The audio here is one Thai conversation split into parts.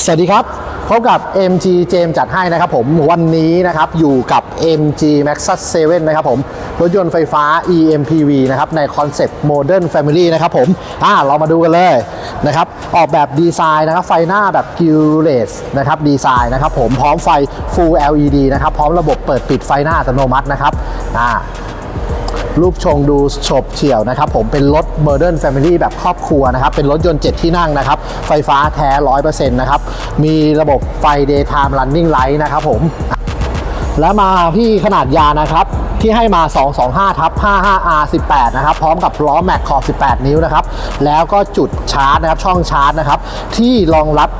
สวัสดีครับ พบกับ MG เจมจัดให้นะครับผมวันนี้นะครับอยู่กับ MG Maxus 7 นะครับผม รถยนต์ไฟฟ้า EMPV นะครับในคอนเซปต์ Modern Family นะครับผมอ่าเรามาดูกันเลยนะครับออกแบบดีไซน์นะครับไฟหน้าแบบ g i l l e s นะครับดีไซน์นะครับผมพร้อมไฟ Full LED นะครับพร้อมระบบเปิดปิดไฟหน้าอัตโนมัตินะครับอ่า รูปชงดูโฉบเฉี่ยวนะครับ ผมเป็นรถ Modern Family แบบครอบครัวนะครับ เป็นรถยนต์ 7 ที่นั่งนะครับ ไฟฟ้าแท้ 100%นะครับ มีระบบไฟ Daytime Running Light นะครับผม แล้วมาที่ขนาดยานะครับ ที่ให้มา 225ทับ 55R18 นะครับ พร้อมกับล้อแม็กขอบ 18 นิ้วนะครับ แล้วก็จุดชาร์จนะครับ ช่องชาร์จนะครับ ที่รองรับ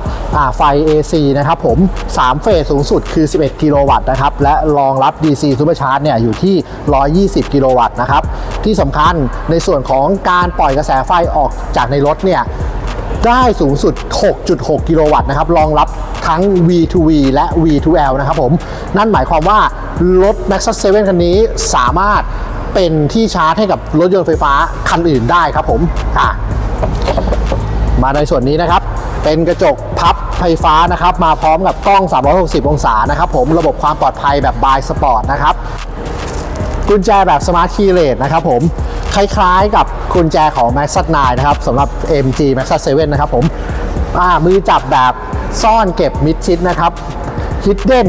ไฟ AC นะครับผม 3 เฟสสูงสุดคือ 11 กิโลวัตต์นะครับ และรองรับ DC Super Charge เนี่ย อยู่ที่ 120 กิโลวัตต์นะครับ ที่สำคัญในส่วนของการปล่อยกระแสไฟออกจากในรถเนี่ย ได้สูงสุด 6.6 กิโลวัตต์นะครับรองรับทั้ง V2V และ V2L นะครับผม นั่นหมายความว่ารถ Maxus 7 คันนี้สามารถเป็นที่ชาร์จให้กับรถยนต์ไฟฟ้าคันอื่นได้ครับผมอะมาในส่วนนี้นะครับ เป็นกระจกพับไฟฟ้านะครับ มาพร้อมกับกล้อง 360 องศานะครับผมระบบความปลอดภัยแบบบายสปอร์ตนะครับ กุญแจแบบสมาร์ทคีย์เลสนะครับผม คล้ายๆกับกุญแจของ Max 9นะครับสำหรับ MG Max 7นะครับผมมือจับแบบซ่อนเก็บมิดชิดนะครับ Hidden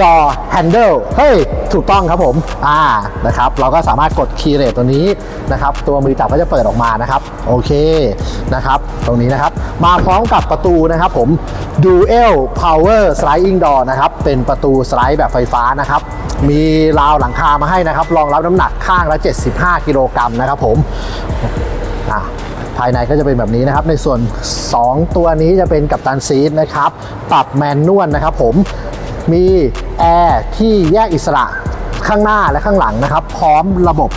Door Handle เฮ้ย ถูกต้องครับผม อ่า นะครับ เราก็สามารถกดคีย์เลสตัวนี้นะครับ ตัวมือจับก็จะเปิดออกมานะครับ โอเค นะครับ ตรงนี้นะครับ มาพร้อมกับประตูนะครับผม Dual Power Sliding Door นะครับ เป็นประตูสไลด์แบบไฟฟ้านะครับ มีราวหลังคามาให้นะครับ รองรับน้ำหนักข้างละ 75 กิโลกรัมนะครับผมภายในก็จะเป็นแบบนี้นะครับ ในส่วน 2 ตัวนี้จะเป็นกัปตันซีทนะครับ ปรับแมนนวลนะครับผม มีแอร์ที่แยกอิสระข้างหน้าและข้างหลังนะครับ พร้อมระบบ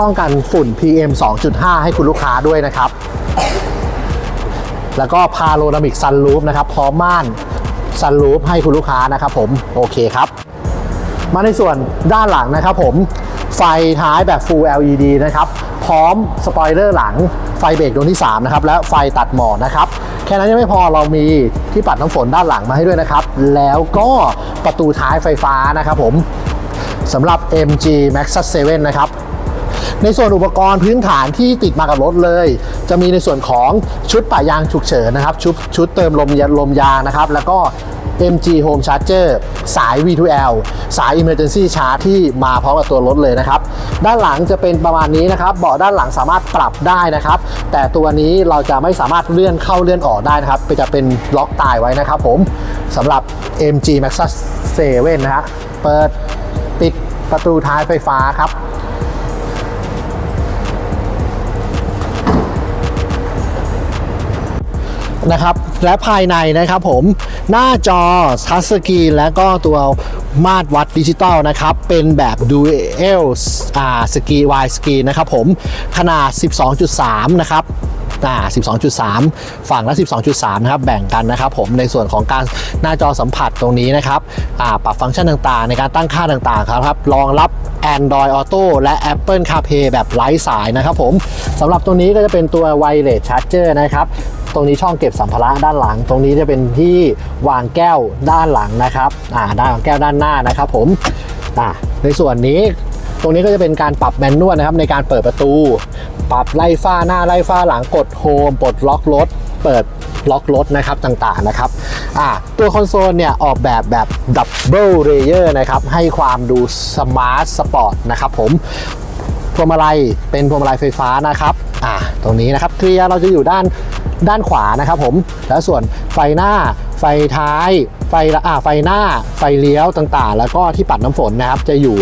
ป้องกันฝุ่น PM 2.5 ให้คุณลูกค้าด้วยนะครับ แล้วก็พาโ o นามิกซันรูฟนะครับ พร้อมม่านซันรูฟให้คุณลูกค้านะครับผม โอเคครับ มาในส่วนด้านหลังนะครับผมไฟท้ายแบบ Full LED นะครับ พร้อมสปอยเลอร์หลังไฟเบรกดวงที่ 3 นะครับ และไฟตัดหมอกนะครับ แค่นั้นยังไม่พอเรามีที่ปัดน้ำฝนด้านหลังมาให้ด้วยนะครับ แล้วก็ประตูท้ายไฟฟ้านะครับผมสำหรับ MG Maxus 7 นะครับในส่วนอุปกรณ์พื้นฐานที่ติดมากับรถเลย จะมีในส่วนของชุดป่ายางฉุกเฉินนะครับ ชุดชุดเติมลมยลมยางนะครับ แล้วก็ MG Home Charger สาย V2L สาย Emergency Charge ที่มาพร้อมกับตัวรถเลยนะครับ ด้านหลังจะเป็นประมาณนี้นะครับเบาะด้านหลังสามารถปรับได้นะครับ แต่ตัวนี้เราจะไม่สามารถเลื่อนเข้าเลื่อนออกได้นะครับจะเป็นล็อกตายไว้นะครับผมสำหรับ MG Maxus 7นะฮะเปิดปิดประตูท้ายไฟฟ้าครับ นะครับ และภายในนะครับผมหน้าจอทัชสกรีนและก็ตัวมาตรวัดดิจิตอลนะครับ เป็นแบบ Dual อ่าสกรีวายสกรีนนะครับผมขนาด 12.3 นะครับ อ่า12.3 ฝั่งละ 12.3 นะครับ แบ่งกันนะครับผม ในส่วนของการหน้าจอสัมผัสตรงนี้นะครับ อ่า ปรับฟังก์ชันต่างๆ ในการตั้งค่าต่างๆ ครับ รองรับ Android Auto และ Apple CarPlay แบบไร้สายนะครับผม สำหรับตัวนี้ก็จะเป็นตัว Wireless Charger นะครับตรงนี้ช่องเก็บสัมภาระด้านหลัง ตรงนี้จะเป็นที่วางแก้วด้านหลังนะครับ อ่า ด้านแก้วด้านหน้านะครับผม อ่า ในส่วนนี้ ตรงนี้ก็จะเป็นการปรับแมนนวลนะครับในการเปิดประตู ปรับไล่ฟ้าหน้าไล่ฟ้าหลังกดโฮมปลดล็อกรถ เปิดล็อกรถนะครับต่างๆนะครับอ่าตัวคอนโซลเนี่ยออกแบบแบบดับเบิลเลเยอร์นะครับให้ความดูสมาร์ทสปอร์ตนะครับผมพวงมาลัยเป็นพวงมาลัยไฟฟ้านะครับอ่าตรงนี้นะครับเคลียร์เราจะอยู่ด้านด้านขวานะครับผมแล้วส่วนไฟหน้า ไฟท้าย ไฟอ่าไฟหน้า ไฟเลี้ยวต่างๆ แล้วก็ที่ปัดน้ำฝนนะครับจะอยู่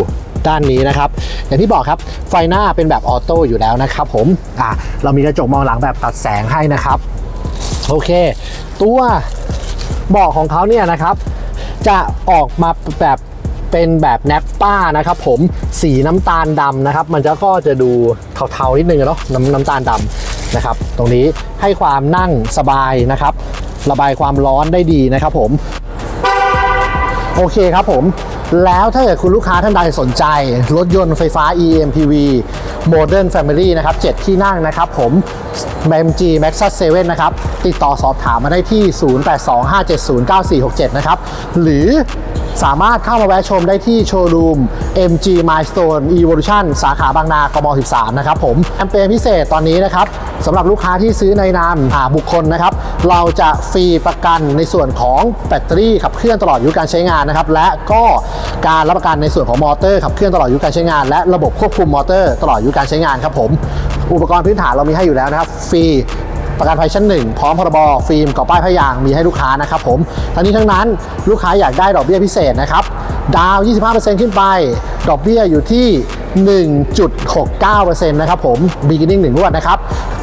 ด้านนี้นะครับ อย่างที่บอกครับไฟหน้าเป็นแบบออโต้อยู่แล้วนะครับผมอ่าเรามีกระจกมองหลังแบบตัดแสงให้นะครับ โอเค ตัวเบาะของเขาเนี่ยนะครับ จะออกมาแบบเป็นแบบแนปป้านะครับผมสีน้ำตาลดำนะครับ มันจะก็จะดูเทาๆนิดนึงเนาะน้ำน้ำตาลดำนะครับ ตรงนี้ให้ความนั่งสบายนะครับ ระบายความร้อนได้ดีนะครับผม โอเคครับผม แล้วถ้าเกิดคุณลูกค้าท่านใดสนใจ รถยนต์ไฟฟ้า eMPV Modern Family นะครับ 7 ที่นั่งนะครับผม MG Maxus 7 นะครับ ติดต่อสอบถามมาได้ที่ 0825709467 นะครับ หรือ สามารถเข้ามาแวะชมได้ที่โชว์รูม MG Milestone Evolution สาขาบางนากม 13 นะครับผมแคมเปญพิเศษตอนนี้นะครับสำหรับลูกค้าที่ซื้อในนามอาบุคคลนะครับ เราจะฟรีประกันในส่วนของแบตเตอรี่ขับเคลื่อนตลอดอายุการใช้งานนะครับ และก็การรับประกันในส่วนของมอเตอร์ขับเคลื่อนตลอดอายุการใช้งาน และระบบควบคุมมอเตอร์ตลอดอายุการใช้งานครับผม อุปกรณ์พื้นฐานเรามีให้อยู่แล้วนะครับ ฟรี ประกันภัยชั้นหนึ่งพร้อมพรบฟิล์มก่อป้ายพยางมีให้ลูกค้านะครับผมทั้งนี้ทั้งนั้นลูกค้าอยากได้ดอกเบี้ยพิเศษนะครับดาว 25%ขึ้นไป ดอกเบี้ยอยู่ที่ 1.69%นะครับผม beginning หนึ่งงวดนะครับ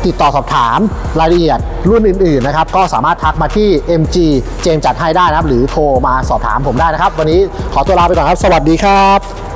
ติดต่อสอบถามรายละเอียดรุ่นอื่นๆนะครับ ก็สามารถทักมาที่ MG เจมจัดให้ได้นะครับ หรือโทรมาสอบถามผมได้นะครับ วันนี้ขอตัวลาไปก่อนครับ สวัสดีครับ